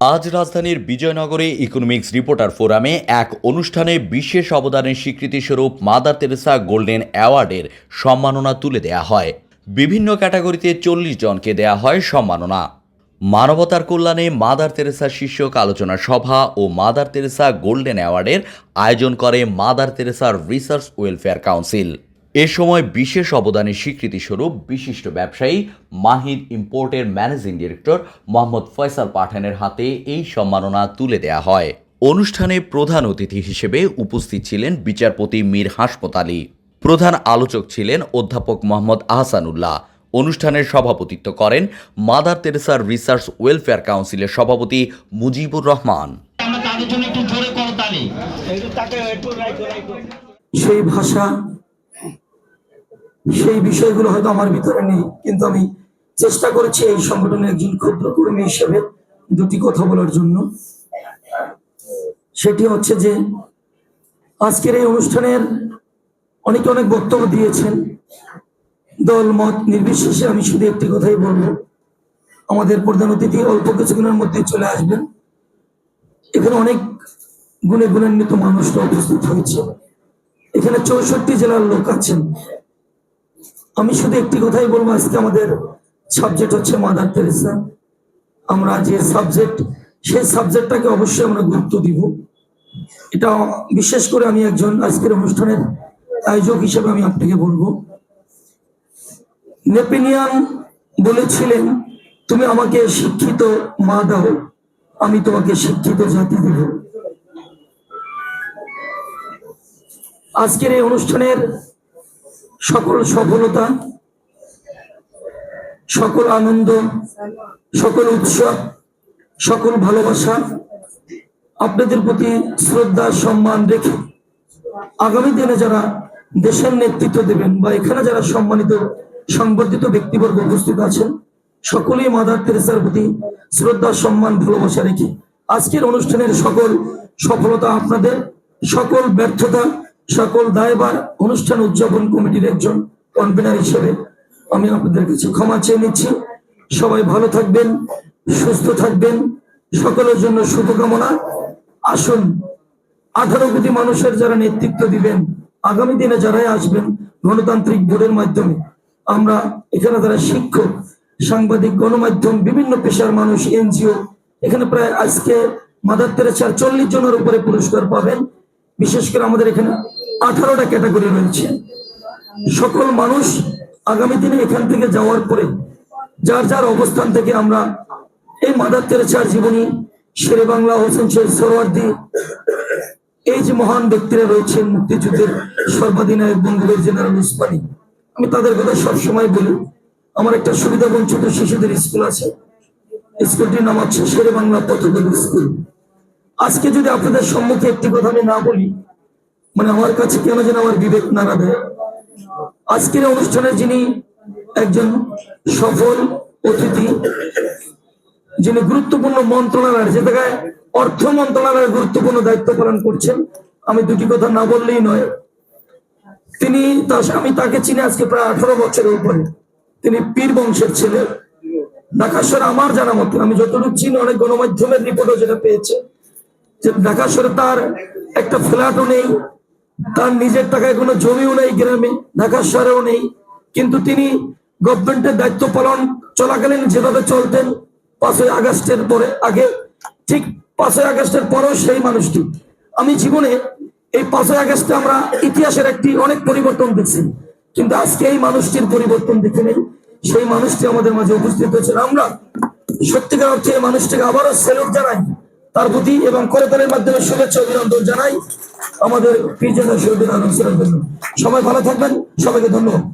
আজ রাজধানীর বিজয়নগরে economics reporter ফোরামে এক অনুষ্ঠানে বিশেষ অবদানের স্বীকৃতিস্বরূপ মাদার তেরেসা গোল্ডেন অ্যাওয়ার্ডের সম্মাননা তুলে দেয়া হয়। বিভিন্ন ক্যাটাগরিতে চল্লিশ জনকে দেয়া হয় সম্মাননা। মানবতার কল্যাণে মাদার তেরেসা শীর্ষক আলোচনা সভা ও মাদার তেরেসা গোল্ডেন অ্যাওয়ার্ডের আয়োজন করে মাদার তেরেসার রিসার্চ ওয়েলফেয়ার কাউন্সিল। এ সময় বিশেষ অবদানের স্বীকৃতিস্বরূপ বিশিষ্ট ব্যবসায়ী মাহিদ ইম্পোর্টের ম্যানেজিং ডিরেক্টর মোহাম্মদ ফয়সাল পাঠানের হাতে এই সম্মাননা তুলে দেয়া হয়। অনুষ্ঠানে প্রধান অতিথি হিসেবে উপস্থিত ছিলেন বিচারপতি মীর হাসপত আলী। প্রধান আলোচক ছিলেন অধ্যাপক মোহাম্মদ আহসানুল্লাহ। অনুষ্ঠানের সভাপতিত্ব করেন মাদার তেরেসার রিসার্চ ওয়েলফেয়ার কাউন্সিলের সভাপতি মুজিবুর রহমান। আমরা তাদের জন্য একটু জোরে করতালি সেই ভাষা সেই বিষয়গুলো হয়তো আমার ভিতরে নেই, কিন্তু আমি চেষ্টা করেছি এই সংগঠনের একজন ক্ষুদ্র কর্মী হিসেবে দুটি কথা বলার জন্য। সেটি হচ্ছে যে, আজকের এই অনুষ্ঠানের অনেকে অনেক বক্তব্য দিয়েছেন। দল, মত নির্বিশেষে আমি শুধু একটি কথাই বলব। আমাদের প্রধান অতিথি অল্প কিছুক্ষণের মধ্যে চলে আসবেন। এখানে অনেক গুণে গুণান্বিত মানুষরা উপস্থিত হয়েছে। এখানে চৌষট্টি জেলার লোক আছেন। আমি শুধু একটি কথাই বলব, আজকে আমাদের সাবজেক্ট হচ্ছে মাদার তেরেসা আমরা যে সাবজেক্ট সেই সাবজেক্টটাকে অবশ্যই আমরা গুরুত্ব দিব। এটা বিশেষ করে আমি একজন আজকের অনুষ্ঠানের আয়োজক হিসেবে আমি আপনাকে বলব। নেপেনিয়ান বলেছিলেন, তুমি আমাকে শিক্ষিত মা দাও, আমি তোমাকে শিক্ষিত জাতি দেব। আজকের এই অনুষ্ঠানের সকল সফলতা, সকল আনন্দ, সকল উৎসব সকল ভালোবাসা আপনাদের প্রতি শ্রদ্ধা, সম্মান রেখে আগামী দিনে যারা দেশের নেতৃত্ব দেবেন বা এখানে যারা সম্মানিত সংবর্ধিত ব্যক্তিবর্গ উপস্থিত আছেন, সকলেই মাদার তেরেসার প্রতি শ্রদ্ধা, সম্মান, ভালোবাসা রেখে আজকের অনুষ্ঠানের সকল সফলতা আপনাদের, সকল ব্যর্থতা সকল দায়বার অনুষ্ঠান উদযাপন কমিটির একজন কনভেনার হিসেবে আমি আপনাদের কাছে ক্ষমা চেয়ে নিচ্ছি। সবাই ভালো থাকবেন, সুস্থ থাকবেন, সকলের জন্য শুভকামনা। আসুন, আঠারো কোটি মানুষের যারা নেতৃত্ব দিবেন, আগামী দিনে যারাই আসবেন গণতান্ত্রিক ভোটের মাধ্যমে, আমরা এখানে যারা শিক্ষক, সাংবাদিক, গণমাধ্যম, বিভিন্ন পেশার মানুষ, এনজিও, এখানে প্রায় আজকে মাদার তেরেসার চল্লিশ জনের উপরে পুরস্কার পাবেন। বিশেষ করে আমাদের এখানে আঠারোটা ক্যাটাগরি রয়েছে। সকল মানুষ আগামী দিনে এখান থেকে যাওয়ার পরে যার যার অবস্থান থেকে আমরা এই মাদার তেরেসার জীবনী, শেরে বাংলা, হোসেন শেখ সরওয়ার্দি, এই যে মহান ব্যক্তিরা রয়েছেন, মুক্তিযুদ্ধের সর্বাধিনায়ক বঙ্গবীর জেনারেল উসমানী। আমি তাদের কথা সবসময় বলি, আমার একটা সুবিধা বঞ্চিত শিশুদের স্কুল আছে। স্কুলটির নাম হচ্ছে শেরে বাংলা পথদল স্কুল। আজকে যদি আপনাদের সম্মুখে একটি কথা আমি না বলি মানে আমার কাছে কেন যেন আমার বিবেক নাড়া দেয় আজকের অনুষ্ঠানে যিনি একজন সফল অতিথি, যিনি গুরুত্বপূর্ণ মন্ত্রণালয়ের, যে জায়গায় অর্থ মন্ত্রণালয়ের গুরুত্বপূর্ণ দায়িত্ব পালন করছেন, আমি দুটি কথা না বললেই নয়। তিনি আমি তাকে চিনি আজকে প্রায় আঠারো বছরের উপরে। তিনি পীর বংশের ছেলে। ঢাকা শহরে আমার জানা মতো, আমি যতটুকু চিনি, অনেক গণমাধ্যমের রিপোর্টও যেটা পেয়েছে যে ঢাকা শহরে তার একটা ফ্ল্যাটও নেই, তার নিজের টাকায় কোনো জমিও নেই গ্রামে, ঢাকা শহরেও নেই। কিন্তু তিনি গভর্নমেন্টের দায়িত্ব পালন চলাকালীন যেভাবে চলতেন, পাঁচই আগস্টের পরে, আগে ঠিক পাঁচই আগস্টের পরেও সেই মানুষটি। আমি জীবনে এই পাঁচই আগস্টে আমরা ইতিহাসের একটি অনেক পরিবর্তন দেখছি, কিন্তু আজকে এই মানুষটির পরিবর্তন দেখে নেই। সেই মানুষটি আমাদের মাঝে উপস্থিত হয়েছে আমরা সত্যিকার অর্থে এই মানুষটিকে আবারও সেলুট জানাই। তার প্রতি এবং করতালের মাধ্যমে শুভেচ্ছা অভিনন্দন জানাই আমাদের প্রিয় শহীদ আনন্দ জন্য। সবাই ভালো থাকবেন, সবাইকে ধন্যবাদ।